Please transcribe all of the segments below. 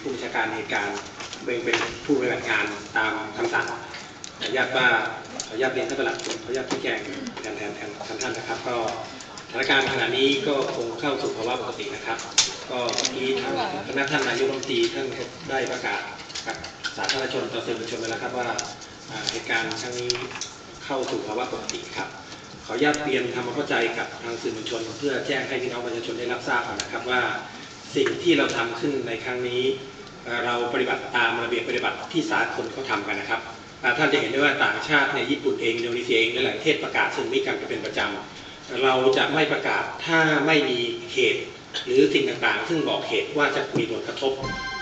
ผู้บัญชาการเหตุการณ์เป็นเป็นผู้ปฏิบัติงานตามคำสั่งขออนุญาตว่าขออนุญาตเรียนท่านประหลัดขออนุญาตชี้แจงแทนแทนแทนท่านนะครับ ก็สถานการณ์ขณะนี้ก็คงเข้าสู่ภาวะปกตินะครับ ก็เมื่ทางคณะท่านนายกรัฐมนตรีท่านได้ประกาศกับสาธารณชนต่อสื่อมวลชนไปแล้วครับว่าเหตุการณ์ครั้งนี้เข้าสู่ภาวะปกติครับขออนุญาตเรียนทำความเข้าใจกับทางสื่อมวลชน เพื่อแจ้งให้พี่น้องประชาชนได้รับทราบนะครับว่า สิ่งที่เราทำขึ้นในครั้งนี้ เราปฏิบัติตามระเบียบปฏิบัติที่สากลเขาทำกันนะครับท่านจะเห็นได้ว่าต่างชาติในญี่ปุ่นเองอินโดนีเซียเองหลายประเทศประกาศซึ่งมีการเป็นประจำเราจะไม่ประกาศถ้าไม่มีเหตุหรือสิ่งต่างๆ ซึ่งบอกเหตุว่าจะมีผลกระทบ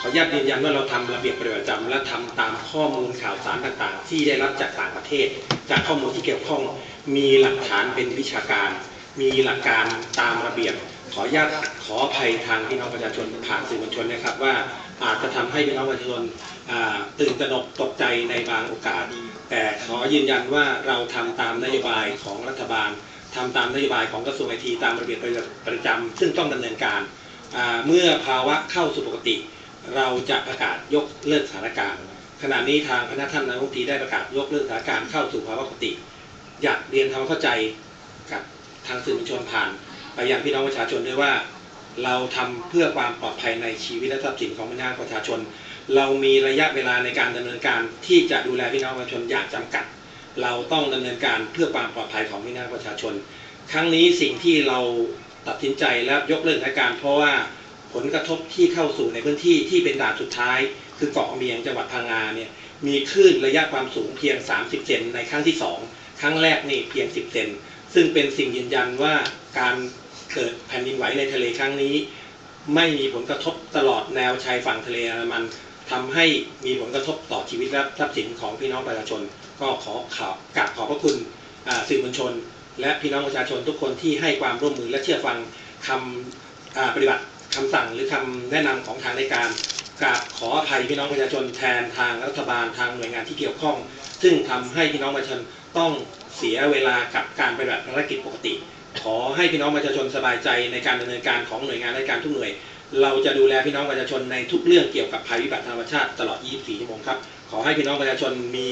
ขออนุญาตยืนยันว่าเราทำระเบียบปฏิบัติประจำและทำตามข้อมูลข่าวสารต่างๆ ที่ได้รับจากต่างประเทศ จากข้อมูลที่เกี่ยวข้องมีหลักฐานเป็นวิชาการ มีหลักการตามระเบียบ ขออนุญาตขออภัยทางพี่น้องประชาชนผ่านสื่อมวลชนนะครับ ว่าอาจจะทำให้พี่น้องประชาชนตื่นตระหนกตกใจในบางโอกาส แต่ขอยืนยันว่าเราทำตามนโยบายของรัฐบาลทำตามนโยบายของกระทรวงไอทีตามระเบียบประจำซึ่งต้องดำเนินการ เมื่อภาวะเข้าสู่ปกติ เราจะประกาศยกเลิกสถานการณ์ขณะนี้ทางคณะท่านนายกรัฐมนตรีได้ประกาศยกเลิกสถานการณ์เข้าสู่ภาวะปกติ อยากเรียนทำความเข้าใจกับทางสื่อมวลชนผ่าน ไปยังพี่น้องประชาชนด้วยว่า เราทำเพื่อความปลอดภัยในชีวิตและทรัพย์สินของพี่น้องประชาชน เรามีระยะเวลาในการดำเนินการที่จะดูแลพี่น้องประชาชนอย่างจำกัด เราต้องดำเนินการเพื่อความปลอดภัยของพี่น้องประชาชน ครั้งนี้สิ่งที่เราตัดสินใจและยกเลิกสถานการณ์เพราะว่าผลกระทบที่เข้าสู่ในพื้นที่ที่เป็นด่านสุดท้าย คือเกาะเมียงจังหวัดพังงาเนี่ยมีคลื่นระยะความสูงเพียง 30 เซนในครั้งที่สองครั้งแรกนี่เพียง 10 เซนซึ่งเป็นสิ่งยืนยันว่าการ เกิดแผ่นดินไหวในทะเลครั้งนี้ ไม่มีผลกระทบตลอดแนวชายฝั่งทะเลอันดามันทำให้มีผลกระทบต่อชีวิตและทรัพย์สินของพี่น้องประชาชน ก็ขอขอกราบขอบพระคุณสื่อมวลชน และพี่น้องประชาชนทุกคนที่ให้ความร่วมมือและเชื่อฟังคำปฏิบัติคำสั่งหรือคำแนะนำของทางในการกราบขออภัยพี่น้องประชาชนแทนทางรัฐบาลทางหน่วยงานที่เกี่ยวข้อง ซึ่งทำให้พี่น้องประชาชนต้องเสียเวลากับการปฏิบัติภารกิจปกติ ขอให้พี่น้องประชาชนสบายใจในการดำเนินการของหน่วยงานราชการทุกหน่วย เราจะดูแลพี่น้องประชาชนในทุกเรื่องเกี่ยวกับภัยพิบัติธรรมชาติตลอด 24 ชั่วโมงครับ ขอให้พี่น้องประชาชนมี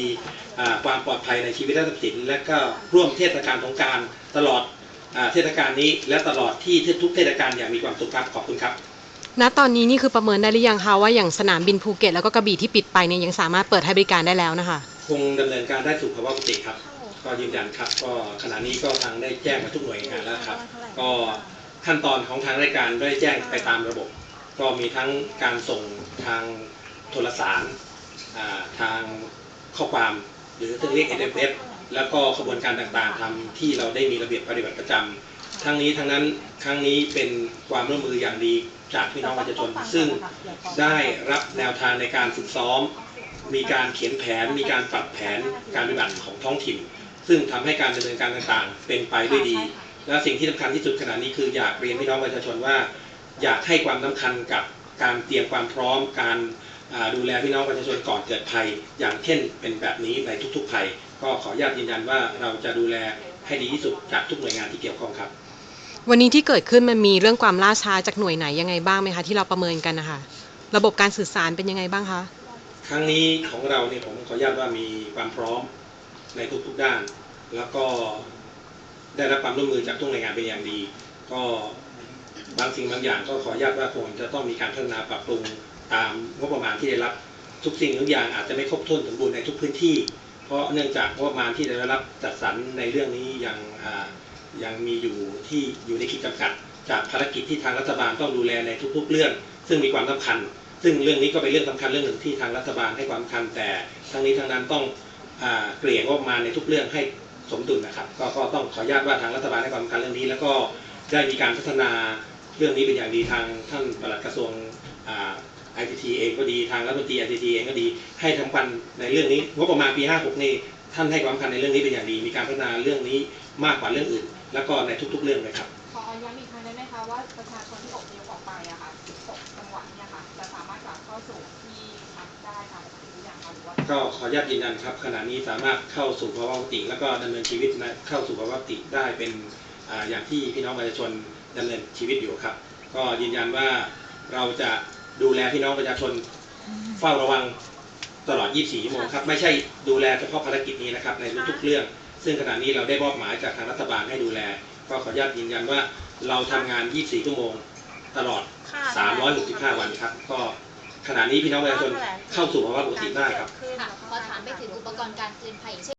อ่าความปลอดภัยในชีวิตและทรัพย์สิน และก็ร่วมเทศกาลสงกรารตลอดอาเทศกาลนี้ และตลอดที่ทุกเทศกาลอย่างมีความสุขครับขอบคุณครับณตอนนี้นี่คือประเมินได้หรือยังคะว่าอย่างสนามบินภูเก็ตแล้วก็กระบี่ที่ปิดไปเนี่ยยังสามารถเปิดให้บริการได้แล้วนะคะ คงดำเนินการได้สู่ภาวะปกติครับ ก็ยืนยันครับก็ขณะนี้ก็ทางได้แจ้งมาทุกหน่วยงานแล้วครับ ก็ขั้นตอนของทางราชการได้แจ้งไปตามระบบ ก็มีทั้งการส่งทางโทรสารอ่าทางข้อความหรือที่เรียก SMS แล้วก็ขบวนการต่างๆทำที่เราได้มีระเบียบปฏิบัติประจำทั้งนี้ทั้งนั้นครั้งนี้เป็นความร่วมมืออย่างดีจากพี่น้องประชาชน ซึ่งได้รับแนวทางในการฝึกซ้อม มีการเขียนแผน มีการปรับแผนการปฏิบัติของท้องถิ่น ซึ่งทำให้การดำเนินการต่างๆ เป็นไปด้วยดี และสิ่งที่สำคัญที่สุดขณะนี้คืออยากเรียนพี่น้องประชาชนว่า อยากให้ความสำคัญกับการเตรียมความพร้อมการอ่าดูแลพี่น้องประชาชนก่อนเกิดภัย อย่างเช่นเป็นแบบนี้ในทุกๆภัย ก็ขออนุญาตยืนยันว่าเราจะดูแลให้ดีที่สุดจากทุกหน่วยงานที่เกี่ยวข้องครับ วันนี้ที่เกิดขึ้นมันมีเรื่องความล่าช้าจากหน่วยไหนยังไงบ้างไหมคะที่เราประเมินกันนะคะระบบการสื่อสารเป็นยังไงบ้างคะครั้งนี้ของเราเนี่ยผมขออนุญาตว่ามีความพร้อม ในทุกๆด้าน แล้วก็ได้รับความร่วมมือจากทุกหน่วยงานเป็นอย่างดี ก็บางสิ่งบางอย่างก็ขออนุญาตว่าคงจะต้องมีการพัฒนาปรับปรุงตามงบประมาณที่ได้รับทุกสิ่งทุกอย่างอาจจะไม่ครบถ้วนสมบูรณ์ในทุกพื้นที่ เพราะเนื่องจากงบประมาณที่ได้รับจัดสรรในเรื่องนี้ยังยังมีอยู่ที่อยู่ในขีดจำกัด จากภารกิจที่ทางรัฐบาลต้องดูแลในทุก ๆ เรื่อง ซึ่งมีความสำคัญ ซึ่งเรื่องนี้ก็เป็นเรื่องสำคัญเรื่องหนึ่งที่ทางรัฐบาลให้ความสำคัญแต่ทั้งนี้ทั้งนั้นต้อง เกลี่ยงบประมาณในทุกเรื่องให้สมดุลนะครับกก็ต้องขออนุญาตว่าทางรัฐบาลให้ความสำคัญเรื่องนี้ แล้วก็ได้มีการพัฒนาเรื่องนี้เป็นอย่างดีทางท่านปลัดกระทรวงไอทีทีเองก็ดีทางรัฐมนตรีไอทีทีเองก็ดีให้ทำคัญในเรื่องนี้งบประมาณปี 56 นี่ท่านให้ความสำคัญในเรื่องนี้เป็นอย่างดี มีการพัฒนาเรื่องนี้มากกว่าเรื่องอื่น แล้วก็ในทุก ๆ เรื่องเลยครับขอย้ำอีกครั้งได้ไหมคะว่าประชาชนที่อพยพออกไปอะค่ะ16จังหวัดเนี่ยค่ะจะสามารถกลับเข้าสู่ ก็ขออนุญาตยืนยันครับ ขณะนี้สามารถเข้าสู่ภาวะปกติ แล้วก็ดำเนินชีวิตนะเข้าสู่ภาวะปกติได้เป็นอ่าอย่างที่พี่น้องประชาชนดำเนินชีวิตอยู่ครับ ก็ยืนยันว่าเราจะดูแลพี่น้องประชาชนเฝ้าระวังตลอด 24 ชั่วโมงครับ ไม่ใช่ดูแลเฉพาะภารกิจนี้นะครับ ในทุกๆเรื่อง ซึ่งขณะนี้เราได้มอบหมายจากทางรัฐบาลให้ดูแล ก็ขออนุญาตยืนยันว่าเราทำงาน 24 ชั่วโมงตลอด 365 วันครับ ก็ ขณะนี้พี่น้องประชาชนเข้าสู่ภาวะปกติได้ครับค่ะขอถามไปถึงอุปกรณ์การเตือนภัยอย่างเช่น